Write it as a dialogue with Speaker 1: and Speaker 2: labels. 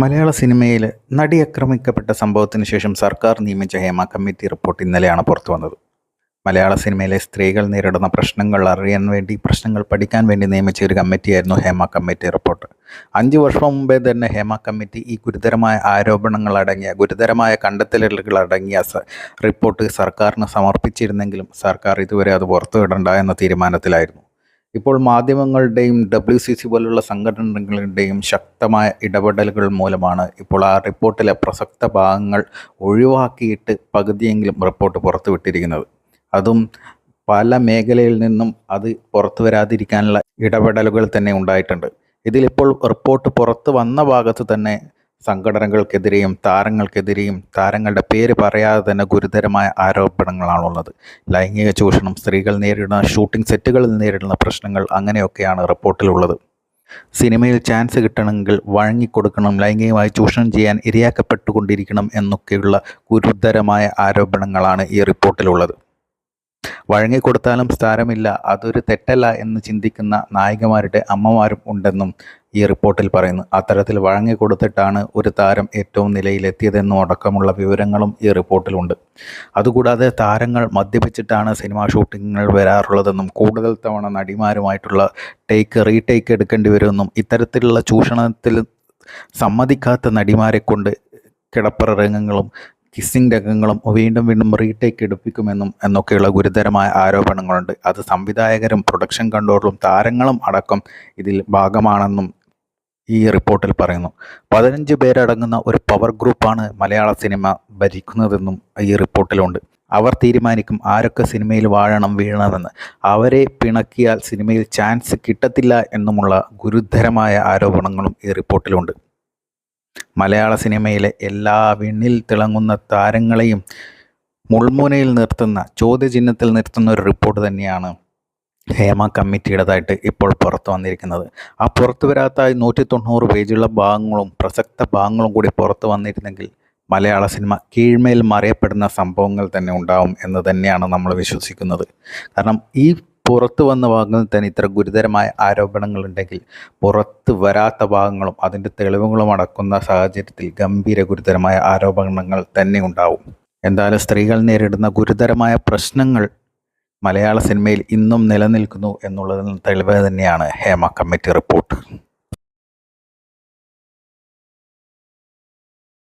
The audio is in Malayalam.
Speaker 1: മലയാള സിനിമയിൽ നടി ആക്രമിക്കപ്പെട്ട സംഭവത്തിന് ശേഷം സർക്കാർ നിയമിച്ച ഹേമ കമ്മിറ്റി റിപ്പോർട്ട് ഇന്നലെയാണ് പുറത്തു വന്നത്. മലയാള സിനിമയിലെ സ്ത്രീകൾ നേരിടുന്ന പ്രശ്നങ്ങൾ അറിയാൻ വേണ്ടി പ്രശ്നങ്ങൾ പഠിക്കാൻ വേണ്ടി നിയമിച്ച ഒരു കമ്മിറ്റിയായിരുന്നു ഹേമ കമ്മിറ്റി റിപ്പോർട്ട്. അഞ്ച് വർഷം മുമ്പേ തന്നെ ഹേമ കമ്മിറ്റി ഈ ഗുരുതരമായ ആരോപണങ്ങൾ അടങ്ങിയ ഗുരുതരമായ കണ്ടെത്തലുകൾ അടങ്ങിയ റിപ്പോർട്ട് സർക്കാരിന് സമർപ്പിച്ചിരുന്നെങ്കിലും സർക്കാർ ഇതുവരെ അത് പുറത്തുവിടണ്ട എന്ന തീരുമാനത്തിലായിരുന്നു. ഇപ്പോൾ മാധ്യമങ്ങളുടെയും ഡബ്ല്യു സി സി പോലുള്ള സംഘടനകളുടെയും ശക്തമായ ഇടപെടലുകൾ മൂലമാണ് ഇപ്പോൾ ആ റിപ്പോർട്ടിലെ പ്രസക്ത ഭാഗങ്ങൾ ഒഴിവാക്കിയിട്ട് പകുതിയെങ്കിലും റിപ്പോർട്ട് പുറത്തുവിട്ടിരിക്കുന്നത്. അതും പല മേഖലയിൽ നിന്നും അത് പുറത്തു വരാതിരിക്കാനുള്ള ഇടപെടലുകൾ തന്നെ ഉണ്ടായിട്ടുണ്ട്. ഇതിലിപ്പോൾ റിപ്പോർട്ട് പുറത്ത് വന്ന ഭാഗത്ത് തന്നെ സംഘടനകൾക്കെതിരെയും താരങ്ങൾക്കെതിരെയും താരങ്ങളുടെ പേര് പറയാതെ തന്നെ ഗുരുതരമായ ആരോപണങ്ങളാണുള്ളത്. ലൈംഗിക ചൂഷണം സ്ത്രീകൾ നേരിടുന്ന ഷൂട്ടിംഗ് സെറ്റുകളിൽ നേരിടുന്ന പ്രശ്നങ്ങൾ അങ്ങനെയൊക്കെയാണ് റിപ്പോർട്ടിലുള്ളത്. സിനിമയിൽ ചാൻസ് കിട്ടണമെങ്കിൽ വഴങ്ങിക്കൊടുക്കണം ലൈംഗികമായി ചൂഷണം ചെയ്യാൻ ഇരയാക്കപ്പെട്ടുകൊണ്ടിരിക്കണം എന്നൊക്കെയുള്ള ഗുരുതരമായ ആരോപണങ്ങളാണ് ഈ റിപ്പോർട്ടിലുള്ളത്. വഴങ്ങിക്കൊടുത്താലും സ്ഥാരമില്ല. അതൊരു തെറ്റല്ല എന്ന് ചിന്തിക്കുന്ന നായികമാരുടെ അമ്മമാരും ഉണ്ടെന്നും ഈ റിപ്പോർട്ടിൽ പറയുന്നു. അത്തരത്തിൽ വഴങ്ങിക്കൊടുത്തിട്ടാണ് ഒരു താരം ഏറ്റവും നിലയിലെത്തിയതെന്നും അടക്കമുള്ള വിവരങ്ങളും ഈ റിപ്പോർട്ടിലുണ്ട്. അതുകൂടാതെ താരങ്ങൾ മദ്യപിച്ചിട്ടാണ് സിനിമാ ഷൂട്ടിങ്ങുകൾ വരാറുള്ളതെന്നും കൂടുതൽ തവണ നടിമാരുമായിട്ടുള്ള ടേക്ക് റീടേക്ക് എടുക്കേണ്ടി വരുമെന്നും ഇത്തരത്തിലുള്ള ചൂഷണത്തിൽ സമ്മതിക്കാത്ത നടിമാരെ കൊണ്ട് കിടപ്പറ രംഗങ്ങളും കിസ്സിംഗ് രംഗങ്ങളും വീണ്ടും വീണ്ടും റീടേക്ക് എടുപ്പിക്കുമെന്നും എന്നൊക്കെയുള്ള ഗുരുതരമായ ആരോപണങ്ങളുണ്ട്. അത് സംവിധായകരും പ്രൊഡക്ഷൻ കൺട്രോളും താരങ്ങളും അടക്കം ഇതിൽ ഭാഗമാണെന്നും ഈ റിപ്പോർട്ടിൽ പറയുന്നു. പതിനഞ്ച് പേരടങ്ങുന്ന ഒരു പവർ ഗ്രൂപ്പാണ് മലയാള സിനിമ ഭരിക്കുന്നതെന്നും ഈ റിപ്പോർട്ടിലുണ്ട്. അവർ തീരുമാനിക്കും ആരൊക്കെ സിനിമയിൽ വാഴണം വീഴണമെന്ന്. അവരെ പിണക്കിയാൽ സിനിമയിൽ ചാൻസ് കിട്ടത്തില്ല എന്നുമുള്ള ഗുരുതരമായ ആരോപണങ്ങളും ഈ റിപ്പോർട്ടിലുണ്ട്. മലയാള സിനിമയിലെ എല്ലാ വിണ്ണിൽ തിളങ്ങുന്ന താരങ്ങളെയും മുൾമുനയിൽ നിർത്തുന്ന ചോദ്യചിഹ്നത്തിൽ നിർത്തുന്ന ഒരു റിപ്പോർട്ട് തന്നെയാണ് ഹേമ കമ്മിറ്റിയുടേതായിട്ട് ഇപ്പോൾ പുറത്തു വന്നിരിക്കുന്നത്. ആ പുറത്തു വരാത്ത നൂറ്റി തൊണ്ണൂറ് പേജുള്ള ഭാഗങ്ങളും പ്രസക്ത ഭാഗങ്ങളും കൂടി പുറത്തു വന്നിരുന്നെങ്കിൽ മലയാള സിനിമ കീഴ്മേൽ മറിയപ്പെടുന്ന സംഭവങ്ങൾ തന്നെ ഉണ്ടാവും എന്ന് തന്നെയാണ് നമ്മൾ വിശ്വസിക്കുന്നത്. കാരണം ഈ പുറത്തു വന്ന ഭാഗങ്ങളിൽ തന്നെ ഇത്ര ഗുരുതരമായ ആരോപണങ്ങളുണ്ടെങ്കിൽ പുറത്ത് വരാത്ത ഭാഗങ്ങളും അതിന്റെ തെളിവുകളും അടക്കുന്ന സാഹചര്യത്തിൽ ഗംഭീര ഗുരുതരമായ ആരോപണങ്ങൾ തന്നെ ഉണ്ടാവും. എന്തായാലും സ്ത്രീകൾ നേരിടുന്ന ഗുരുതരമായ പ്രശ്നങ്ങൾ മലയാള സിനിമയിൽ ഇന്നും നിലനിൽക്കുന്നു എന്നുള്ളതിന് തെളിവ് തന്നെയാണ് ഹേമ കമ്മിറ്റി റിപ്പോർട്ട്.